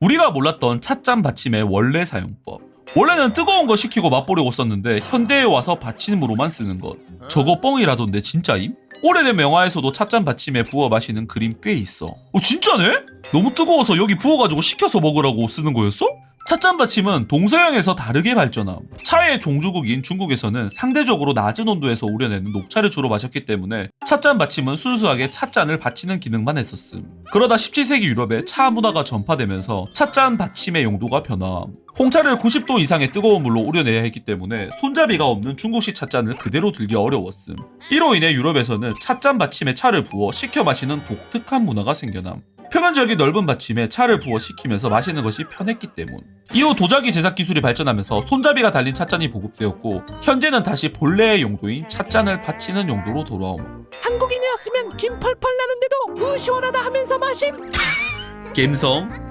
우리가 몰랐던 찻잔 받침의 원래 사용법. 원래는 뜨거운 거 식히고 맛보려고 썼는데 현대에 와서 받침으로만 쓰는 것. 저거 뻥이라던데 진짜임? 오래된 명화에서도 찻잔 받침에 부어 마시는 그림 꽤 있어. 어 진짜네? 너무 뜨거워서 여기 부어가지고 식혀서 먹으라고 쓰는 거였어? 찻잔 받침은 동서양에서 다르게 발전함. 차의 종주국인 중국에서는 상대적으로 낮은 온도에서 우려내는 녹차를 주로 마셨기 때문에 찻잔 받침은 순수하게 찻잔을 받치는 기능만 했었음. 그러다 17세기 유럽에 차 문화가 전파되면서 찻잔 받침의 용도가 변함. 홍차를 90도 이상의 뜨거운 물로 우려내야 했기 때문에 손잡이가 없는 중국식 찻잔을 그대로 들기 어려웠음. 이로 인해 유럽에서는 찻잔 받침에 차를 부어 식혀 마시는 독특한 문화가 생겨남. 표면적인 넓은 받침에 차를 부어 식히면서 마시는 것이 편했기 때문. 이후 도자기 제작 기술이 발전하면서 손잡이가 달린 찻잔이 보급되었고 현재는 다시 본래의 용도인 찻잔을 받치는 용도로 돌아옴. 한국인이었으면 김 펄펄 나는데도 으 시원하다 하면서 마심 갬성